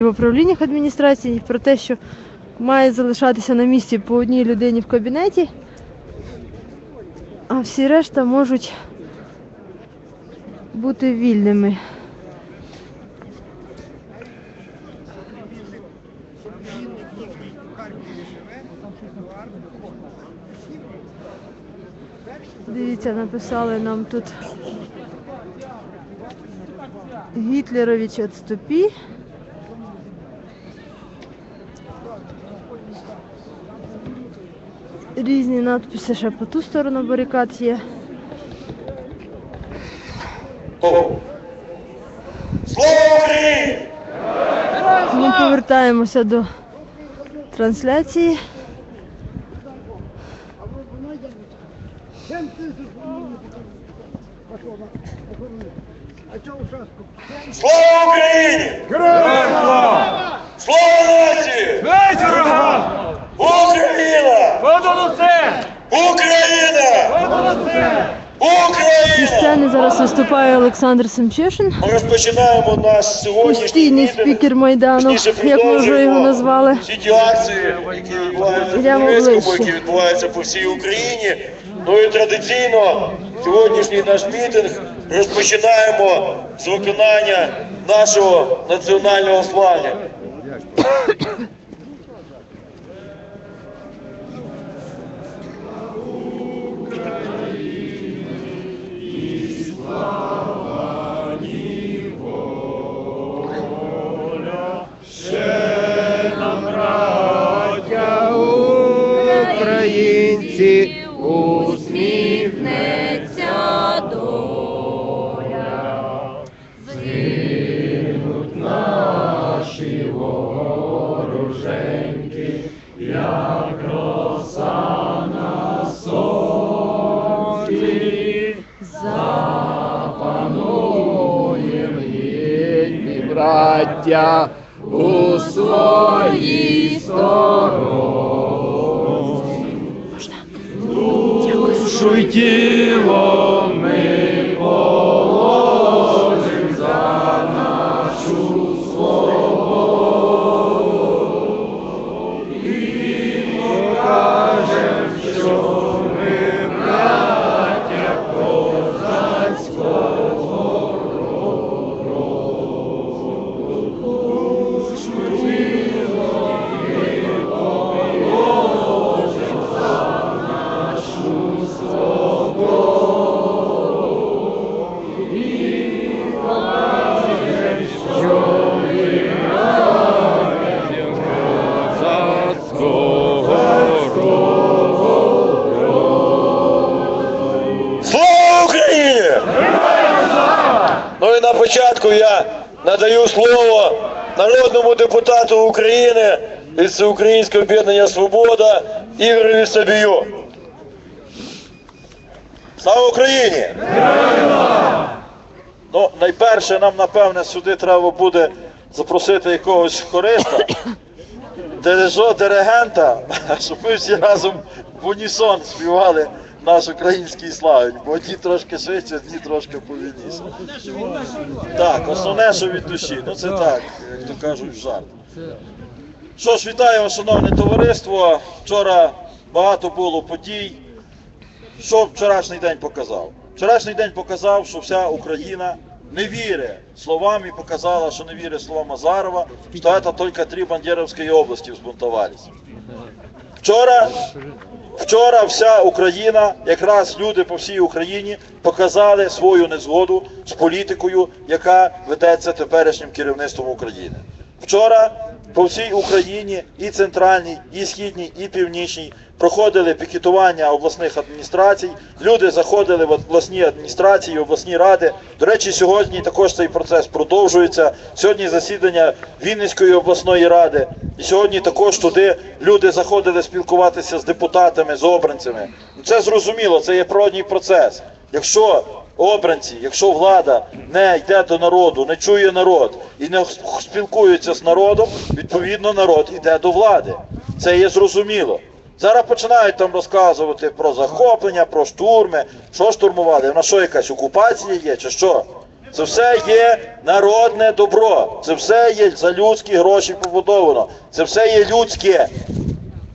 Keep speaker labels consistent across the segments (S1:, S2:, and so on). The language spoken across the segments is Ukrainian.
S1: в управліннях адміністрації про те, що має залишатися на місці по одній людині в кабінеті, а всі решта можуть бути вільними. Дивіться, написали нам тут Гітлерович отступи. Різні надписи ще по ту сторону барикад є.
S2: Слава
S1: Ми повертаємося до трансляції.
S2: Слава Україні! Героям слава! Слава нації! Україна! Україна! Україна!
S1: сцени зараз виступає Олександр Семчишин,
S2: Ми розпочинаємо наш сьогоднішній
S1: постійний спікер Майдану, як ми вже його назвали.
S2: Всі ті акції, які відбуваються які відбуваються по всій Україні. Ну і традиційно сьогоднішній наш мітинг розпочинаємо з виконання нашого національного славня.
S3: гідні браття у своїй стороні. Душу й тіло
S2: початку я надаю слово народному депутату України від Всеукраїнського об'єднання Свобода Ігореві Сабію. Слава Україні! Ну, найперше нам, напевне, сюди треба буде запросити якогось хориста, дирижо, диригента, щоб ми всі разом в унісон співали наш український славень, бо одні трошки швидше, одні трошки повільніше. Так, основне, що від душі. Ну це так, як то кажуть, жарт. Що ж, вітаю вас, шановне товариство. Вчора багато було подій. Що вчорашній день показав? Вчорашній день показав, що вся Україна не вірить словам і показала, що не вірить словам Азарова, що это только три Бандеровської області взбунтовались. Вчора, вчора вся Україна, якраз люди по всій Україні показали свою незгоду з політикою, яка ведеться теперішнім керівництвом України. Вчора по всій Україні і центральній, і східній, і північній проходили пікетування обласних адміністрацій. Люди заходили в обласні адміністрації, обласні ради. До речі, сьогодні також цей процес продовжується. Сьогодні засідання Вінницької обласної ради. І сьогодні також туди люди заходили спілкуватися з депутатами, з обранцями. Це зрозуміло, це є природній процес. Якщо обранці, якщо влада не йде до народу, не чує народ і не спілкується з народом, відповідно народ йде до влади. Це є зрозуміло. Зараз починають там розказувати про захоплення, про штурми. Що штурмували? На що якась окупація є, чи що? Це все є народне добро. Це все є за людські гроші побудовано. Це все є людське.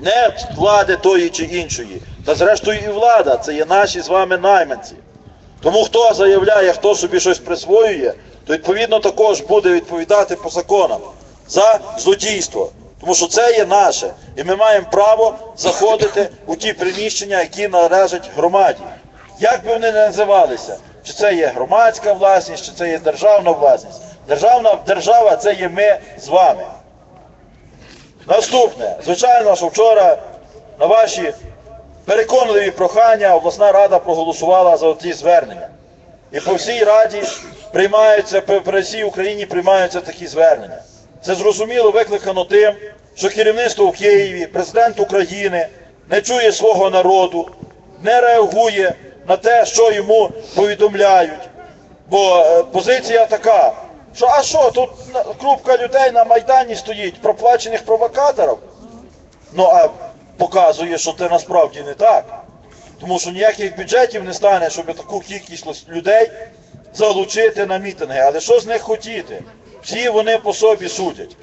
S2: Не влади тої чи іншої. Та зрештою і влада, це є наші з вами найманці. Тому хто заявляє, хто собі щось присвоює, то відповідно також буде відповідати по законам за злодійство. Тому що це є наше. І ми маємо право заходити у ті приміщення, які належать громаді. Як би вони не називалися, чи це є громадська власність, чи це є державна власність. Державна держава це є ми з вами. Наступне, звичайно, що вчора на ваші переконливі прохання обласна рада проголосувала за ці звернення. І по всій раді приймаються, по всій Україні приймаються такі звернення. Це зрозуміло викликано тим, що керівництво в Києві, президент України не чує свого народу, не реагує на те, що йому повідомляють. Бо е, позиція така, що а що, тут групка людей на Майдані стоїть, проплачених провокаторів. Ну а показує, що це насправді не так. Тому що ніяких бюджетів не стане, щоб таку кількість людей залучити на мітинги. Але що з них хотіти? Всі вони по собі судять.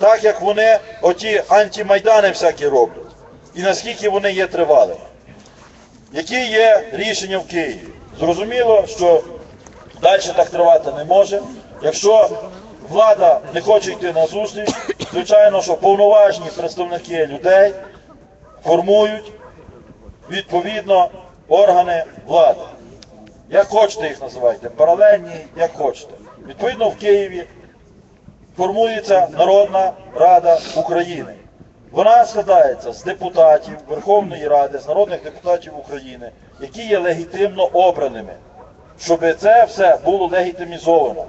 S2: Так як вони оті антимайдани всякі роблять. І наскільки вони є тривалими. Які є рішення в Києві? Зрозуміло, що далі так тривати не може. Якщо влада не хоче йти на зустріч, звичайно, що повноважні представники людей формують відповідно органи влади. Як хочете їх називайте, паралельні, як хочете. Відповідно, в Києві формується Народна Рада України. Вона складається з депутатів Верховної Ради, з народних депутатів України, які є легітимно обраними, щоб це все було легітимізовано.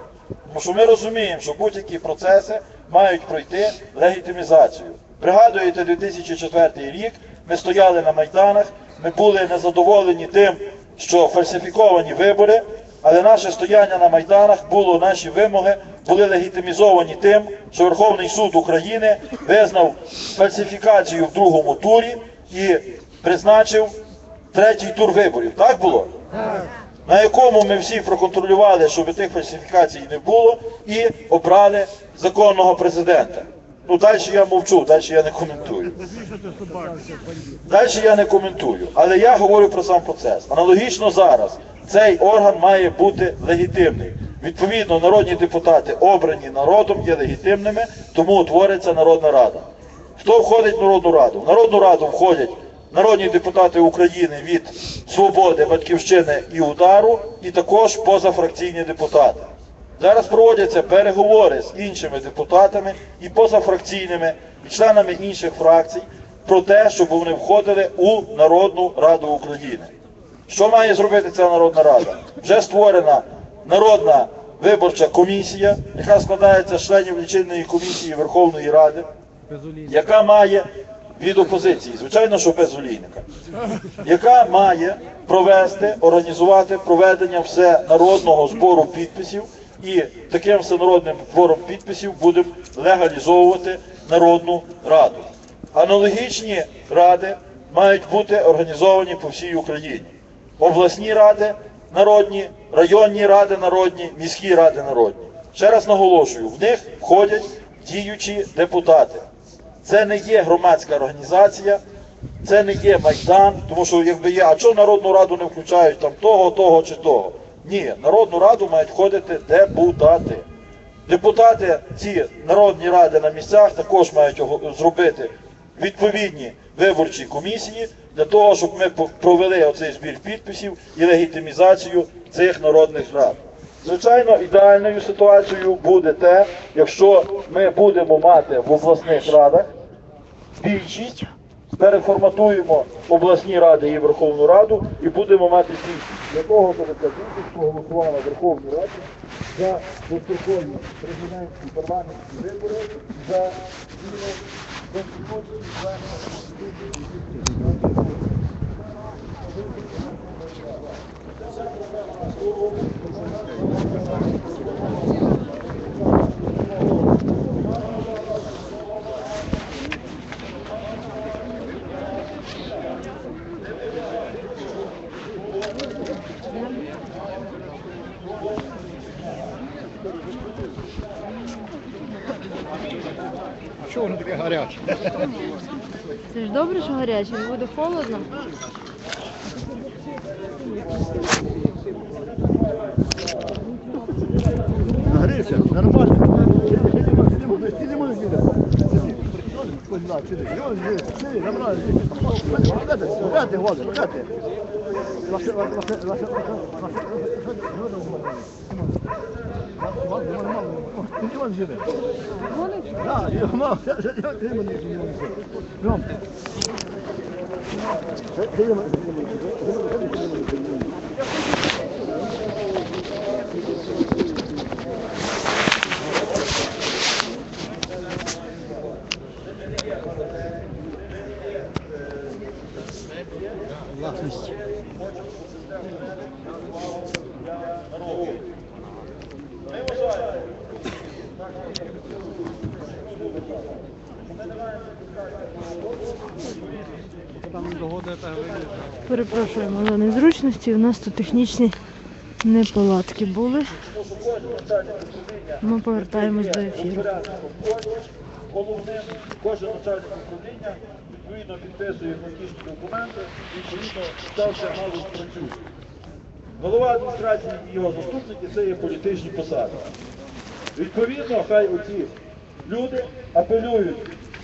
S2: Тому що ми розуміємо, що будь-які процеси мають пройти легітимізацію. Пригадуєте 2004 рік, ми стояли на Майданах, ми були незадоволені тим, що фальсифіковані вибори, але наше стояння на Майданах було, наші вимоги були легітимізовані тим, що Верховний суд України визнав фальсифікацію в другому турі і призначив третій тур виборів. Так було? на якому ми всі проконтролювали, щоб тих фальсифікацій не було, і обрали законного президента. Ну, далі я мовчу, далі я не коментую. Далі я не коментую, але я говорю про сам процес. Аналогічно зараз цей орган має бути легітимний. Відповідно, народні депутати, обрані народом, є легітимними, тому утвориться Народна Рада. Хто входить в Народну Раду? В Народну Раду входять народні депутати України від Свободи, Батьківщини і Удару, і також позафракційні депутати. Зараз проводяться переговори з іншими депутатами і позафракційними, і членами інших фракцій про те, щоб вони входили у Народну Раду України. Що має зробити ця Народна Рада? Вже створена Народна виборча комісія, яка складається з членів лічильної комісії Верховної Ради, яка має від опозиції, звичайно, що без олійника, яка має провести, організувати проведення всенародного збору підписів, і таким всенародним збором підписів будемо легалізовувати Народну Раду. Аналогічні ради мають бути організовані по всій Україні. Обласні ради народні, районні ради народні, міські ради народні. Ще раз наголошую, в них входять діючі депутати. Це не є громадська організація, це не є Майдан, тому що якби є, а чого Народну Раду не включають там того, того чи того? Ні, Народну Раду мають входити депутати. Депутати, ці народні ради на місцях також мають зробити відповідні виборчі комісії для того, щоб ми провели оцей збір підписів і легітимізацію цих народних рад. Звичайно, ідеальною ситуацією буде те, якщо ми будемо мати в обласних радах більшість, переформатуємо обласні ради і Верховну Раду і будемо мати більшість для того, щоб ця більшість проголосувала Верховну Раду за дострокові президентські парламентські вибори за зміну конституції
S4: за Це таке гаряче?
S1: Це ж добре, що гаряче, не буде холодно.
S4: Нагрівся, нормально. Сидимо, Allah
S1: Перепрошуємо за незручності. У нас тут технічні неполадки були. Ми повертаємось до ефіру.
S2: Головним кожен начальник управління відповідно підписує необхідні документи, відповідно ця вся галузь працює. Голова адміністрації і його заступники це є політичні посади. Відповідно, хай оці люди апелюють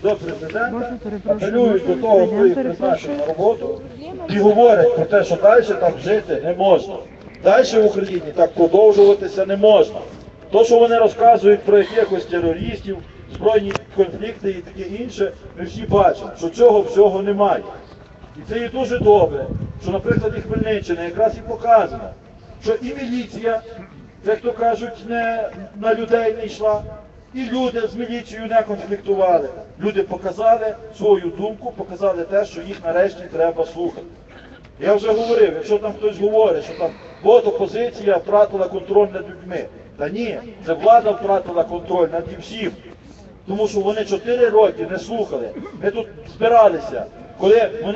S2: до президента, апелюють до того, хто їх призначив на роботу, і говорять про те, що далі так жити не можна. Далі в Україні так продовжуватися не можна. То, що вони розказують про якихось терористів, збройні конфлікти і таке інше, ми всі бачимо, що цього всього немає. І це є дуже добре, що, наприклад, і Хмельниччина якраз і показано, що і міліція, як то кажуть, не на людей не йшла, і люди з міліцією не конфліктували. Люди показали свою думку, показали те, що їх нарешті треба слухати. Я вже говорив, якщо там хтось говорить, що там от опозиція втратила контроль над людьми. Та ні, це влада втратила контроль над всім. Тому що вони чотири роки не слухали. Ми тут збиралися, коли вони